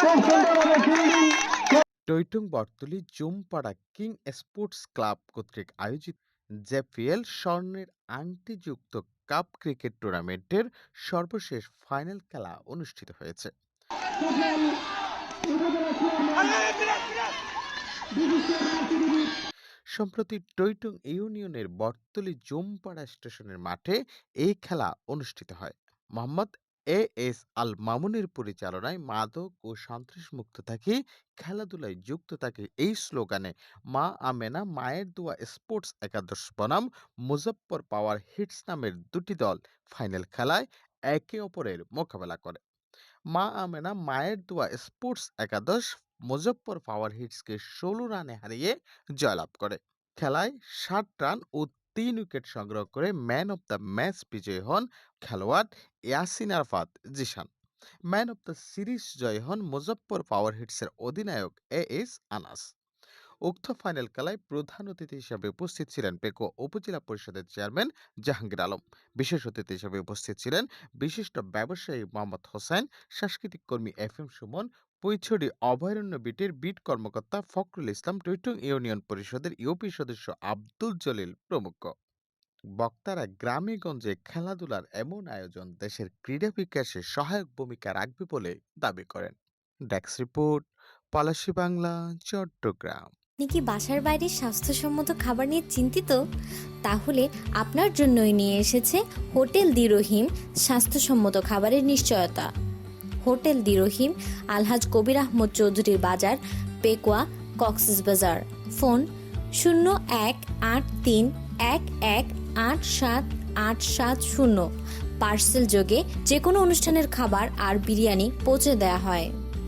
খুব Taitong Bortoli Jumpara king sports club কর্তৃক আয়োজিত জেপিএল স্বর্ণের আংটিযুক্ত কাপ ক্রিকেট টুর্নামেন্টের সর্বশেষ ফাইনাল খেলা অনুষ্ঠিত হয়েছে। সম্প্রতি টৈটুং ইউনিয়নের বর্তলি জুমপাড়া স্টেশনের মাঠে এই খেলা অনুষ্ঠিত হয়। মোহাম্মদ এ এস আল মামুনের পরিচালনায় মাদক ও সন্ত্রাস মুক্ত থাকি, খেলাধুলায় যুক্ত থাকে এই স্লোগানে মা আমেনা, মায়ের দোয়া স্পোর্টস একাদশ বনাম, মুজফ্ফর পাওয়ার হিটস নামের দুটি দল ফাইনাল খেলায় একে অপরের মোকাবেলা করে। মা আমেনা, মায়ের দোয়া স্পোর্টস একাদশ, মুজফ্ফর পাওয়ার হিটসকে ষোলো রানে হারিয়ে জয়লাভ করে। খেলায় ষাট রান ও তিন উইকেট সংগ্রহ করে ম্যান অব দ্য ম্যাচ বিজয়ী হন খেলোয়াড় Yasin Arafat Zishan. Man of the series জয়ী হন মুজফ্ফর পাওয়ার হিটসের অধিনায়ক এ এস আনাস। উক্ত ফাইনাল খেলায় প্রধান অতিথি হিসেবে উপস্থিত ছিলেন পেকো উপজেলা পরিষদের চেয়ারম্যান জাহাঙ্গীর আলম। বিশেষ অতিথি হিসেবে উপস্থিত ছিলেন বিশিষ্ট ব্যবসায়ী মোহাম্মদ হোসেন, সাংস্কৃতিক কর্মী এফ এম সুমন পৈছড়ি অভয়ারণ্য বিটের বিট কর্মকর্তা ফখরুল ইসলাম টৈটুং ইউনিয়ন পরিষদের ইউপি সদস্য আব্দুল জলিল প্রমুখ। বক্তারা গ্রামে গঞ্জে খেলাধুলার এমন আয়োজন দেশের ক্রীড়া বিকাশে সহায়ক ভূমিকা রাখবে বলে দাবি করেন। Desk report, Palashi Bangla, Chattogram. আপনি কি বাসার বাইরে স্বাস্থ্যসম্মত খাবার নিয়ে চিন্তিত? তাহলে আপনার জন্যই নিয়ে এসেছে হোটেল দি রহিম স্বাস্থ্যসম্মত খাবারের নিশ্চয়তা। হোটেল দি রহিম আলহাজ কবির আহমদ চৌধুরীর বাজার, পেকুয়া, কক্সেস বাজার। ফোন শূন্য এক আট তিন এক এক আট সাত আট সাত শূন্য। পার্সেল যোগে যে কোনো অনুষ্ঠানের খাবার আর বিরিয়ানি পৌঁছে দেওয়া হয়।